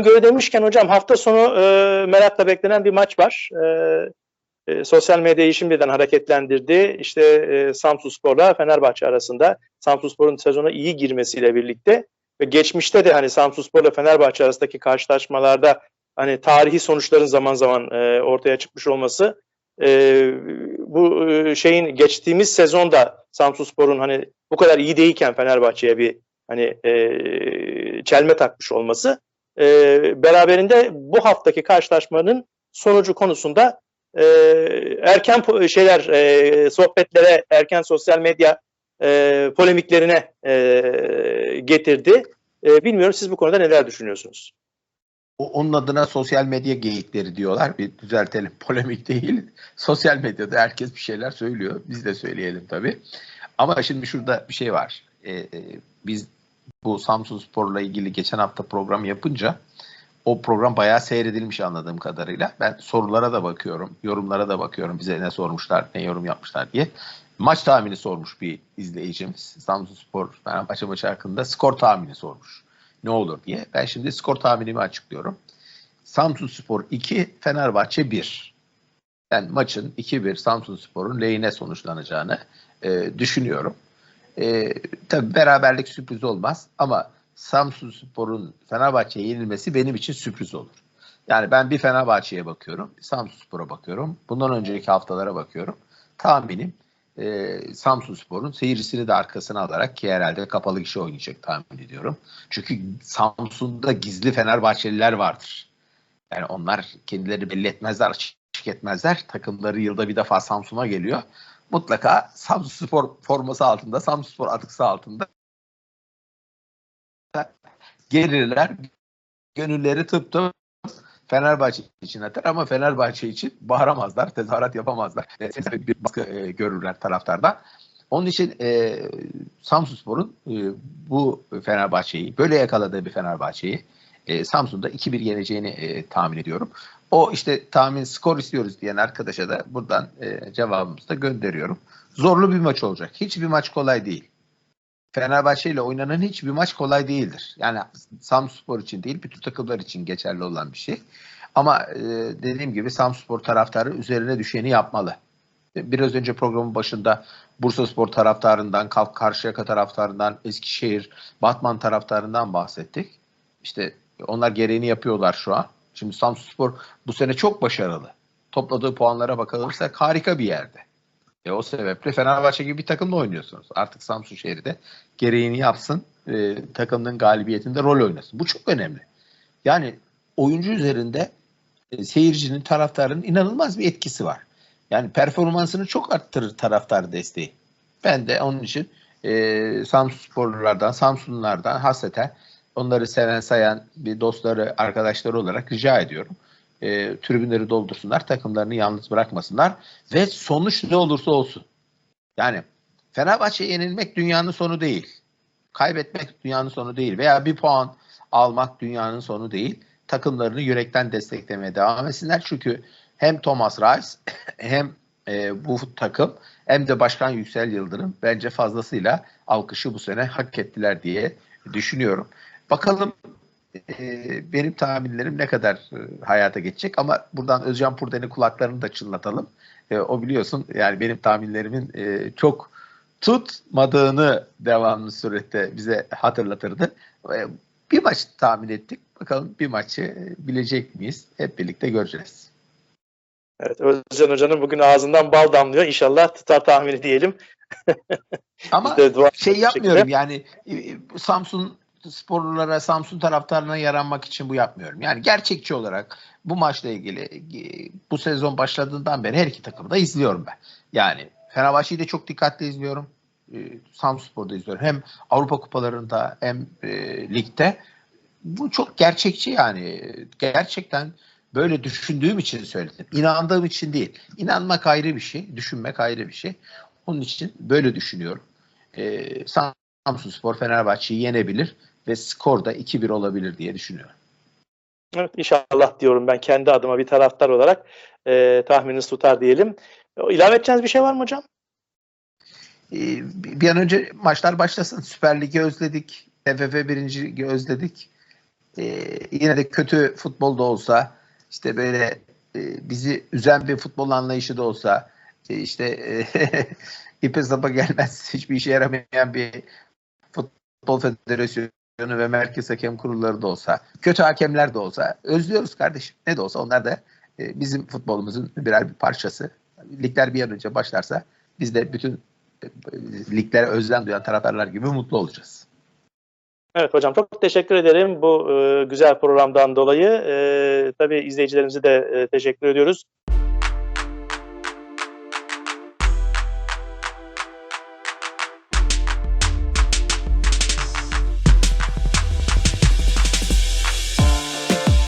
öngörü demişken hocam hafta sonu e, merakla beklenen bir maç var. E, e, sosyal medyayı şimdiden hareketlendirdi. İşte e, Samsun Spor'la Fenerbahçe arasında Samsun Spor'un sezona iyi girmesiyle birlikte ve geçmişte de hani Samsun Spor'la Fenerbahçe arasındaki karşılaşmalarda hani tarihi sonuçların zaman zaman e, ortaya çıkmış olması e, bu e, şeyin geçtiğimiz sezonda Samsun Spor'un hani bu kadar iyi değilken Fenerbahçe'ye bir hani e, çelme takmış olması e, beraberinde bu haftaki karşılaşmanın sonucu konusunda e, erken şeyler e, sohbetlere erken sosyal medya e, polemiklerine e, getirdi. E, bilmiyorum siz bu konuda neler düşünüyorsunuz? onun adına sosyal medya geyikleri diyorlar. Bir düzeltelim. Polemik değil. Sosyal medyada herkes bir şeyler söylüyor. Biz de söyleyelim tabii. Ama şimdi şurada bir şey var. Ee, biz bu Samsun Spor'la ilgili geçen hafta program yapınca o program bayağı seyredilmiş anladığım kadarıyla. Ben sorulara da bakıyorum, yorumlara da bakıyorum. Bize ne sormuşlar, ne yorum yapmışlar diye. Maç tahmini sormuş bir izleyicimiz. Samsun Spor Fenerbahçe maçı hakkında skor tahmini sormuş ne olur diye. Ben şimdi skor tahminimi açıklıyorum. Samsun Spor 2, Fenerbahçe 1. Ben maçın 2-1 Samsun Spor'un lehine sonuçlanacağını e, düşünüyorum. E, tabii beraberlik sürpriz olmaz ama Samsun Spor'un Fenerbahçe'ye yenilmesi benim için sürpriz olur. Yani ben bir Fenerbahçe'ye bakıyorum, Samsun Spor'a bakıyorum. Bundan önceki haftalara bakıyorum. Tahminim e, Samsun Spor'un seyircisini de arkasına alarak ki herhalde kapalı kişi oynayacak tahmin ediyorum. Çünkü Samsun'da gizli Fenerbahçeliler vardır. Yani onlar kendileri belli etmezler, açık etmezler. Takımları yılda bir defa Samsun'a geliyor. Mutlaka Samsun Spor forması altında, Samsun Spor atıksı altında gelirler. Gönülleri tıp tıp Fenerbahçe için atar ama Fenerbahçe için bağıramazlar, tezahürat yapamazlar. bir baskı e, görürler taraftardan. Onun için e, Samsun Spor'un e, bu Fenerbahçe'yi, böyle yakaladığı bir Fenerbahçe'yi e, Samsun'da 2-1 yeneceğini e, tahmin ediyorum. O işte tahmin skor istiyoruz diyen arkadaşa da buradan e, cevabımızı da gönderiyorum. Zorlu bir maç olacak. Hiçbir maç kolay değil. Fenerbahçe ile oynanan hiçbir maç kolay değildir. Yani Samspor için değil, bütün takımlar için geçerli olan bir şey. Ama e, dediğim gibi Samspor taraftarı üzerine düşeni yapmalı. Biraz önce programın başında Bursa Spor taraftarından, Karşıyaka taraftarından, Eskişehir, Batman taraftarından bahsettik. İşte onlar gereğini yapıyorlar şu an. Şimdi Samspor bu sene çok başarılı. Topladığı puanlara bakılırsa harika bir yerde. E o sebeple Fenerbahçe gibi bir takımla oynuyorsunuz. Artık Samsun şehri de gereğini yapsın. E, takımının galibiyetinde rol oynasın. Bu çok önemli. Yani oyuncu üzerinde e, seyircinin, taraftarın inanılmaz bir etkisi var. Yani performansını çok arttırır taraftar desteği. Ben de onun için e, Samsun sporlulardan, Samsunlulardan hasreten onları seven sayan bir dostları, arkadaşları olarak rica ediyorum e, tribünleri doldursunlar, takımlarını yalnız bırakmasınlar ve sonuç ne olursa olsun. Yani Fenerbahçe yenilmek dünyanın sonu değil. Kaybetmek dünyanın sonu değil veya bir puan almak dünyanın sonu değil. Takımlarını yürekten desteklemeye devam etsinler. Çünkü hem Thomas Reis hem e, bu takım hem de Başkan Yüksel Yıldırım bence fazlasıyla alkışı bu sene hak ettiler diye düşünüyorum. Bakalım e, benim tahminlerim ne kadar e, hayata geçecek ama buradan Özcan Purden'in kulaklarını da çınlatalım. E, o biliyorsun yani benim tahminlerimin e, çok tutmadığını devamlı surette bize hatırlatırdı. E, bir maç tahmin ettik. Bakalım bir maçı bilecek miyiz? Hep birlikte göreceğiz. Evet, Özcan Hoca'nın bugün ağzından bal damlıyor. İnşallah tutar tahmini diyelim. Ama şey yapmıyorum yani Samsun sporlulara, Samsun taraftarına yaranmak için bu yapmıyorum. Yani gerçekçi olarak bu maçla ilgili bu sezon başladığından beri her iki takımı da izliyorum ben. Yani Fenerbahçe'yi de çok dikkatli izliyorum. E, Samsun Spor'da izliyorum. Hem Avrupa kupalarında hem e, ligde. Bu çok gerçekçi yani. Gerçekten böyle düşündüğüm için söyledim. İnandığım için değil. İnanmak ayrı bir şey, düşünmek ayrı bir şey. Onun için böyle düşünüyorum. E, Samsun Spor Fenerbahçe'yi yenebilir ve skor da 2-1 olabilir diye düşünüyorum. Evet inşallah diyorum ben kendi adıma bir taraftar olarak e, tahmininiz tutar diyelim. İlave edeceğiniz bir şey var mı hocam? Ee, bir an önce maçlar başlasın. Süper Lig'i özledik. TFF birinciliği özledik. e, yine de kötü futbolda olsa işte böyle e, bizi üzen bir futbol anlayışı da olsa e, işte e, ipe sapa gelmez hiçbir işe yaramayan bir futbol federasyonu ve merkez hakem kurulları da olsa kötü hakemler de olsa özlüyoruz kardeşim. Ne de olsa onlar da e, bizim futbolumuzun birer bir parçası. Ligler bir an önce başlarsa biz de bütün e, liglere özlem duyan taraftarlar gibi mutlu olacağız. Evet hocam çok teşekkür ederim bu e, güzel programdan dolayı. E, tabii izleyicilerimize de e, teşekkür ediyoruz.